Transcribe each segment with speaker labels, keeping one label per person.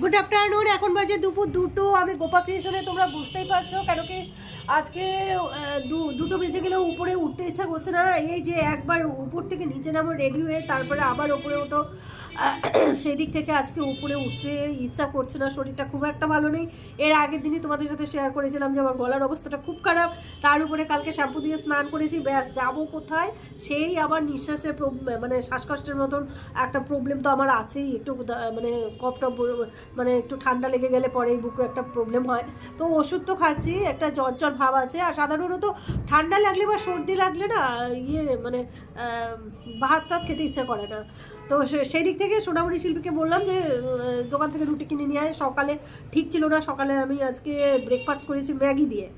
Speaker 1: Good afternoon এখন বাজে দুপুর দুটো। আমি গোপা ক্রিয়েশনে তোমরা বুঝতেই পারছ, কেন কি আজকে দুটো বেজে গেলেও উপরে উঠতে ইচ্ছা করছে না। এই যে একবার উপর থেকে নিচে নামো রেডি হয়ে, তারপরে আবার উপরে ওঠো। সেই দিক থেকে আজকে উপরে উঠতে ইচ্ছা করছে না, শরীরটা খুব একটা ভালো নেই। এর আগের দিনই তোমাদের সাথে শেয়ার করেছিলাম যে আমার গলার অবস্থাটা খুব খারাপ। তার উপরে কালকে শ্যাম্পু দিয়ে স্নান করেছি, ব্যাস, যাব কোথায়? সেই আবার নিঃশ্বাসের মানে শ্বাসকষ্টের মতন একটা প্রবলেম তো আমার আছেই, একটু মানে কপটা মানে একটু ঠান্ডা লেগে গেলে পরেই বুকে একটা প্রবলেম হয়। তো ওষুধ তো খাচ্ছি, একটা জ্বর জ্বর ভাব আছে। আর সাধারণত ঠান্ডা লাগলে বা সর্দি লাগলে না ইয়ে মানে ভাত টাত খেতে ইচ্ছা করে না। তো সেই দিক থেকে সোনামণি শিল্পীকে বললাম যে দোকান থেকে রুটি কিনে নিয়ে সকালে ঠিক ছিল না, সকালে আমি আজকে ব্রেকফাস্ট করেছি ম্যাগি দিয়ে।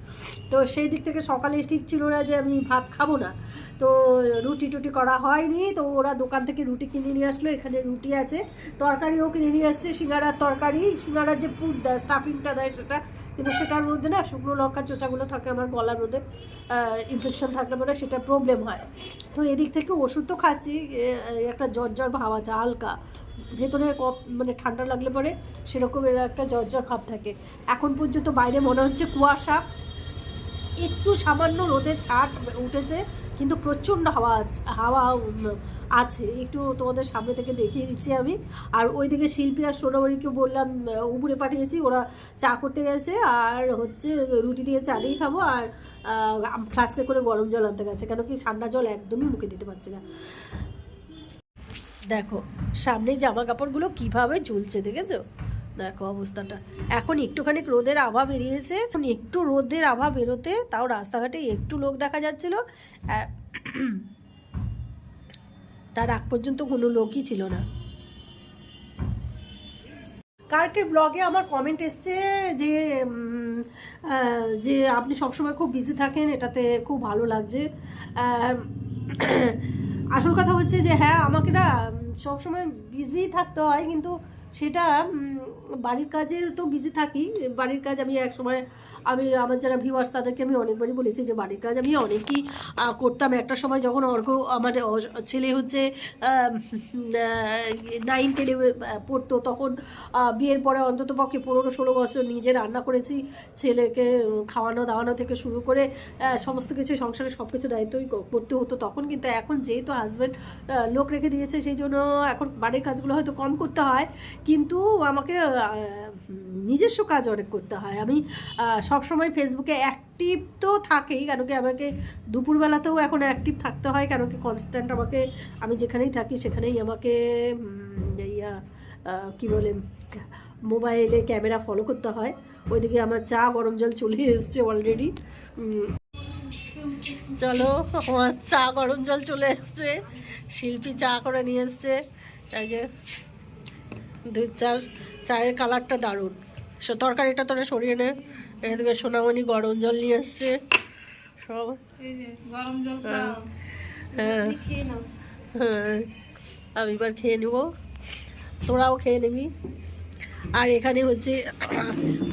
Speaker 1: তো সেই দিক থেকে সকালে ঠিক ছিল না যে, আমি ভাত খাব না। তো রুটি টুটি করা হয়নি, তো ওরা দোকান থেকে রুটি কিনে নিয়ে আসলো। এখানে রুটি আছে, তরকারিও কিনে নিয়ে আসছে, সিঙ্গারার তরকারি সিঙ্গারার যে পুর দেয় স্টাফিংটা দেয় সেটা, কিন্তু সেটার মধ্যে না শুকনো লঙ্কা চোচাগুলো থাকে, আমার গলার মধ্যে ইনফেকশন থাকলে পরে সেটা প্রবলেম হয়। তো এদিক থেকে ওষুধ তো খাচ্ছি একটা জ্বর জ্বর ভাব আছে, হালকা। ভেতরে মানে ঠান্ডা লাগলে পরে সেরকমের একটা জ্বর জ্বর ভাব থাকে। এখন পর্যন্ত বাইরে মনে হচ্ছে কুয়াশা, একটু সামান্য রোদের ছাট উঠেছে কিন্তু প্রচণ্ড হাওয়া হাওয়া আছে। একটু তোমাদের সামনে থেকে দেখিয়ে দিচ্ছি আমি। আর ওইদিকে শিল্পী আর সোনামণিকে বললাম উপরে পাঠিয়েছি, ওরা চা করতে গেছে আর হচ্ছে রুটি দিয়ে চা দিয়ে খাব আর ফ্লাস্কে করে গরম জল আনতে গেছে। কেন কি ঠান্ডা জল একদমই মুখে দিতে পারছি না। দেখো সামনে জামা কাপড়গুলো কীভাবে ঝুলছে, দেখেছ? দেখো অবস্থাটা। এখন একটুখানি রোদের আভা বেরিয়েছে। এখন একটু রোদের আভা বেরোতে তাও রাস্তাঘাটে একটু লোক দেখা যাচ্ছিল। তার আগ পর্যন্ত কোনো লোকই ছিল না। কালকের ব্লগে আমার কমেন্ট এসছে যে যে আপনি সবসময় খুব বিজি থাকেন, এটাতে খুব ভালো লাগছে। আসল কথা হচ্ছে যে হ্যাঁ আমাকে না, সবসময় বিজি থাকতে হয়, কিন্তু সেটা বাড়ির কাজের তো বিজি থাকি, বাড়ির কাজ আমি এক সময় আমি, আমার যারা ভিউ ভিউয়ার্স তাদেরকে আমি অনেকবারই বলেছি যে বাড়ির কাজ আমি অনেকই করতাম। একটা সময় যখন অর্ঘ, আমার ছেলে হচ্ছে নাইন টেনে পড়তো, তখন বিয়ের পরে অন্তত পক্ষে পনেরো, ষোলো বছর নিজে রান্না করেছি, ছেলেকে খাওয়ানো, দাওয়ানো থেকে শুরু করে সমস্ত কিছু সংসারে সব কিছু দায়িত্বই করতে হতো তখন। কিন্তু এখন যেহেতু হাজব্যান্ড লোক রেখে দিয়েছে, সেই জন্য এখন বাড়ির কাজগুলো হয়তো কম করতে হয়। কিন্তু আমাকে নিজস্ব কাজ অনেক করতে হয়। আমি সব সময় ফেসবুকে অ্যাক্টিভ তো থাকেই, কেন কি আমাকে দুপুরবেলাতেও এখন অ্যাক্টিভ থাকতে হয়, কেন কি কনস্ট্যান্ট আমাকে, আমি যেখানেই থাকি সেখানেই আমাকে ইয়া কি বলে, মোবাইলে ক্যামেরা ফলো করতে হয়। ওইদিকে আমার চা গরম জল চলে এসছে অলরেডি চলো, আমার চা গরম জল চলে এসছে। শিল্পী চা করে নিয়ে এসছে। তাই যে দুধ চা চায়ের কালারটা দারুণ। সে তরকারিটা তোরা সরিয়ে নে। এদিকে সোনামণি গরম জল নিয়ে আসছে। সব।
Speaker 2: গরম জল
Speaker 1: হ্যাঁ। হ্যাঁ। হ্যাঁ। আমি এবার খেয়ে নেব। তোরাও খেয়ে নিবি। আর এখানে হচ্ছে,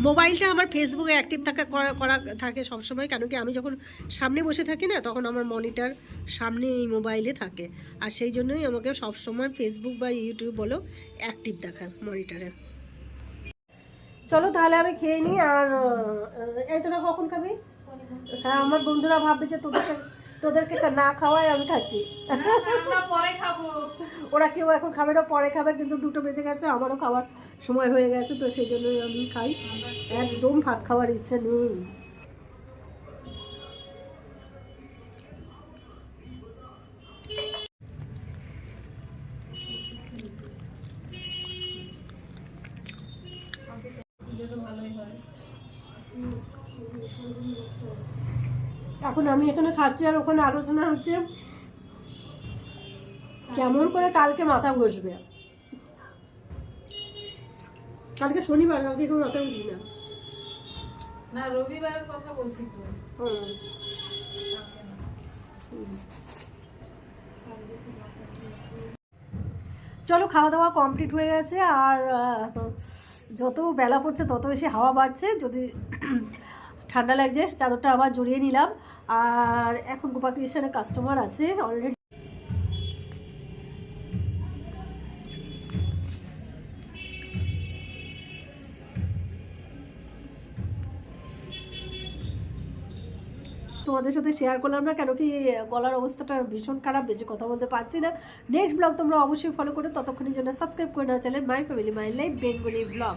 Speaker 1: মোবাইলটা আমার ফেসবুকে অ্যাক্টিভ থাকা, করা থাকে সবসময়, কেন কি আমি যখন সামনে বসে থাকি না, তখন আমার মনিটার সামনে এই মোবাইলে থাকে। আর সেই জন্যই আমাকে সবসময় ফেসবুক বা ইউটিউব বলো অ্যাক্টিভ দেখায় মনিটরে চলো তাহলে আমি খেয়ে নিই, আর এই তোরা কখন খাবি? হ্যাঁ আমার বন্ধুরা ভাববে যে তোদেরকে তোদেরকে না খাওয়াই আমি খাচ্ছি। ওরা কেউ এখন খাবে না পরে খাবে কিন্তু দুটো বেজে গেছে আমারও খাওয়ার সময় হয়ে গেছে তো সেই জন্যই আমি খাই। একদম ভাত খাওয়ার ইচ্ছে নেই।
Speaker 2: ভালোই হয়
Speaker 1: এখন আমি এখানে খাচ্ছি আর ওখানে আলোচনা হচ্ছে কেমন করে কালকে মাথা ঘষবে। কালকে শনিবার কালকে কেউ মাথা ঘষবি না।
Speaker 2: না রবিবারের কথা বলছি তো।
Speaker 1: হুম। চলো খাওয়া দাওয়া কমপ্লিট হয়ে গেছে আর যত বেলা পড়ছে তত বেশি হাওয়া বাড়ছে। যদি ঠান্ডা লাগছে, চাদরটা আবার জড়িয়ে নিলাম। আর এখন গোপাল কৃষ্ণের কাস্টমার আছে অলরেডি তোমাদের সাথে শেয়ার করলাম না, কেন কি গলার অবস্থাটা ভীষণ খারাপ, বেশি কথা বলতে পারছি না। নেক্সট ব্লগ তোমরা অবশ্যই ফলো করো, ততক্ষণের জন্য সাবস্ক্রাইব করে নেওয়া channel my family my life Bengali blog